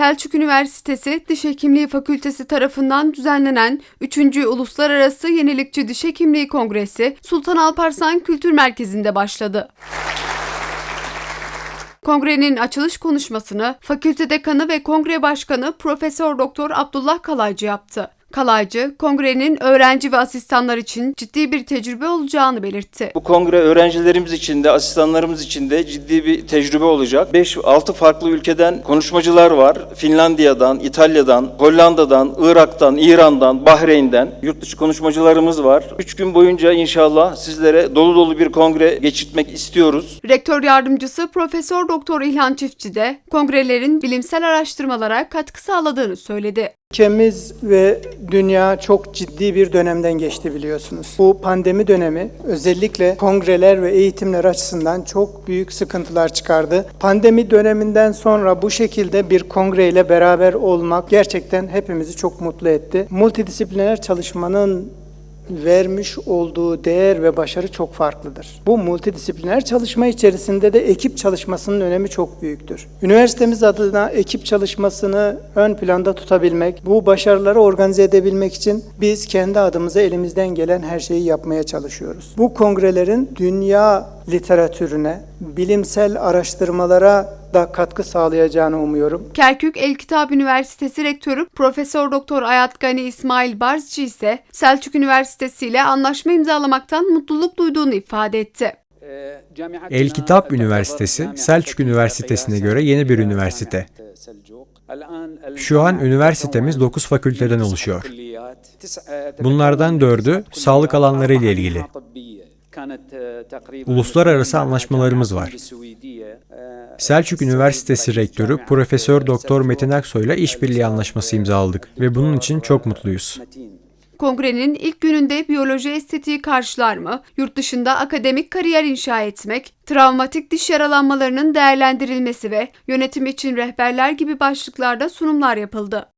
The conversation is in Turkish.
Selçuk Üniversitesi Diş Hekimliği Fakültesi tarafından düzenlenen 3. Uluslararası Yenilikçi Diş Hekimliği Kongresi Sultan Alparslan Kültür Merkezi'nde başladı. Kongrenin açılış konuşmasını Fakülte Dekanı ve Kongre Başkanı Profesör Doktor Abdullah Kalaycı yaptı. Kalaycı, kongrenin öğrenci ve asistanlar için ciddi bir tecrübe olacağını belirtti. Bu kongre öğrencilerimiz için de asistanlarımız için de ciddi bir tecrübe olacak. 5-6 farklı ülkeden konuşmacılar var. Finlandiya'dan, İtalya'dan, Hollanda'dan, Irak'tan, İran'dan, Bahreyn'den yurt dışı konuşmacılarımız var. 3 gün boyunca inşallah sizlere dolu dolu bir kongre geçirtmek istiyoruz. Rektör yardımcısı Profesör Doktor İlhan Çiftçi de kongrelerin bilimsel araştırmalara katkı sağladığını söyledi. Ülkemiz ve dünya çok ciddi bir dönemden geçti biliyorsunuz. Bu pandemi dönemi özellikle kongreler ve eğitimler açısından çok büyük sıkıntılar çıkardı. Pandemi döneminden sonra bu şekilde bir kongreyle beraber olmak gerçekten hepimizi çok mutlu etti. Multidisipliner çalışmanın vermiş olduğu değer ve başarı çok farklıdır. Bu multidisipliner çalışma içerisinde de ekip çalışmasının önemi çok büyüktür. Üniversitemiz adına ekip çalışmasını ön planda tutabilmek, bu başarıları organize edebilmek için biz kendi adımıza elimizden gelen her şeyi yapmaya çalışıyoruz. Bu kongrelerin dünya literatürüne, bilimsel araştırmalara da katkı sağlayacağını umuyorum. Kerkük El Kitap Üniversitesi Rektörü Profesör Doktor Ayat Gani İsmail Barzci ise Selçuk Üniversitesi ile anlaşma imzalamaktan mutluluk duyduğunu ifade etti. El Kitap Üniversitesi, Selçuk Üniversitesi'ne göre yeni bir üniversite. Şu an üniversitemiz 9 fakülteden oluşuyor. Bunlardan 4'ü sağlık alanları ile ilgili. Uluslararası anlaşmalarımız var. Selçuk Üniversitesi Rektörü Profesör Doktor Metin Aksoy ile işbirliği anlaşması imzaladık ve bunun için çok mutluyuz. Kongrenin ilk gününde biyoloji estetiği karşılar mı, yurt dışında akademik kariyer inşa etmek, travmatik diş yaralanmalarının değerlendirilmesi ve yönetim için rehberler gibi başlıklarda sunumlar yapıldı.